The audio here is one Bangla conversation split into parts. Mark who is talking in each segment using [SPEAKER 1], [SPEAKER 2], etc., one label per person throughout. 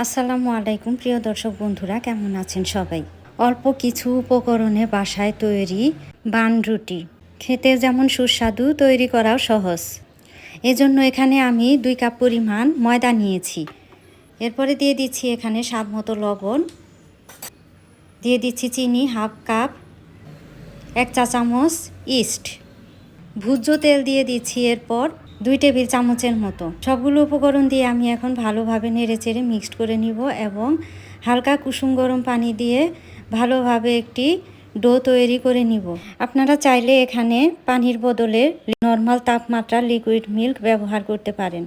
[SPEAKER 1] আসসালামু আলাইকুম, প্রিয় দর্শক বন্ধুরা, কেমন আছেন সবাই? অল্প কিছু উপকরণে বাসায় তৈরি বান রুটি। খেতে যেমন সুস্বাদু, তৈরি করাও সহজ। এজন্য এখানে আমি দুই কাপ পরিমাণ ময়দা নিয়েছি। এরপরে দিয়ে দিচ্ছি এখানে স্বাদ মতো লবণ। দিয়ে দিচ্ছি চিনি হাফ কাপ, এক চা চামচ ইস্ট। ভুজ্য তেল দিয়ে দিচ্ছি এরপর দুই টেবিল চামচের মতো। সবগুলো উপকরণ দিয়ে আমি এখন ভালোভাবে নেড়ে চেড়ে মিক্সড করে নিব এবং হালকা কুসুম গরম পানি দিয়ে ভালোভাবে একটি ডো তৈরি করে নিব। আপনারা চাইলে এখানে পানির বদলে নর্মাল তাপমাত্রা লিকুইড মিল্ক ব্যবহার করতে পারেন।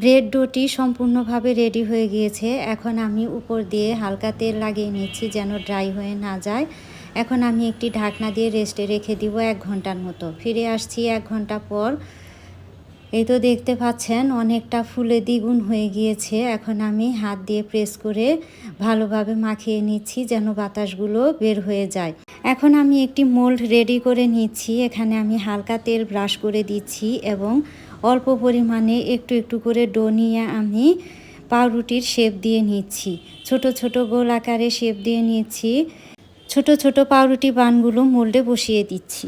[SPEAKER 1] ব্রেড ডোটি সম্পূর্ণভাবে রেডি হয়ে গিয়েছে। এখন আমি উপর দিয়ে হালকা তেল লাগিয়ে নিচ্ছি যেন ড্রাই হয়ে না যায়। এখন আমি একটি ঢাকনা দিয়ে রেস্টে রেখে দিব এক ঘণ্টার মতো। ফিরে আসছি এক ঘণ্টা পর এই তো দেখতে পাচ্ছেন, অনেকটা ফুলে দ্বিগুণ হয়ে গিয়েছে। এখন আমি হাত দিয়ে প্রেস করে ভালোভাবে মাখিয়ে নিচ্ছি যেন বাতাসগুলো বের হয়ে যায়। এখন আমি একটি মোল্ড রেডি করে নিচ্ছি। এখানে আমি হালকা তেল ব্রাশ করে দিচ্ছি এবং অল্প পরিমাণে একটু একটু করে ডো নিয়ে আমি পাউরুটির শেপ দিয়ে নিচ্ছি। ছোট ছোট গোল আকারে শেপ দিয়ে নিচ্ছি। ছোট ছোট পাউরুটি বানগুলো মোল্ডে বসিয়ে দিচ্ছি।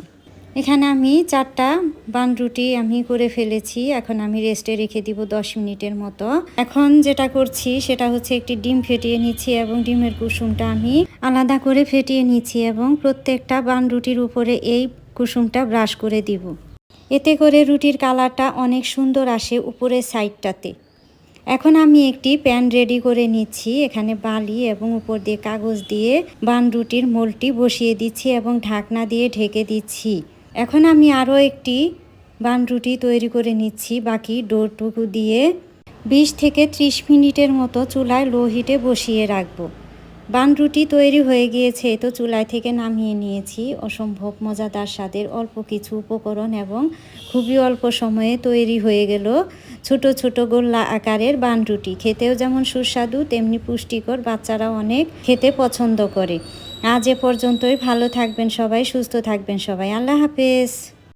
[SPEAKER 1] এখানে আমি চারটা বান রুটি আমি করে ফেলেছি। এখন আমি রেস্টে রেখে দিব দশ মিনিটের মতো। এখন যেটা করছি সেটা হচ্ছে একটি ডিম ফেটিয়ে নিচ্ছি এবং ডিমের কুসুমটা আমি আলাদা করে ফেটিয়ে নিচ্ছি এবং প্রত্যেকটা বান রুটির উপরে এই কুসুমটা ব্রাশ করে দিব। এতে করে রুটির কালারটা অনেক সুন্দর আসে উপরের সাইডটাতে এখন আমি একটি প্যান রেডি করে নিচ্ছি। এখানে বালি এবং উপর দিয়ে কাগজ দিয়ে বান রুটির মোলটি বসিয়ে দিচ্ছি এবং ঢাকনা দিয়ে ঢেকে দিচ্ছি। এখন আমি আরও একটি বান রুটি তৈরি করে নিচ্ছি, বাকি ডোরটুকু দিয়ে বিশ থেকে ত্রিশ মিনিটের মতো চুলায় লো হিটে বসিয়ে রাখব। বান রুটি তৈরি হয়ে গিয়েছে তো চুলায় থেকে নামিয়ে নিয়েছি। অসম্ভব মজাদার স্বাদের অল্প কিছু উপকরণ এবং খুবই অল্প সময়ে তৈরি হয়ে গেল ছোট ছোট গোল্লা আকারের বান রুটি। খেতেও যেমন সুস্বাদু, তেমনি পুষ্টিকর বাচ্চারা অনেক খেতে পছন্দ করে। আজ এ পর্যন্তই। ভালো থাকবেন সবাই সুস্থ থাকবেন সবাই। আল্লাহ হাফেজ।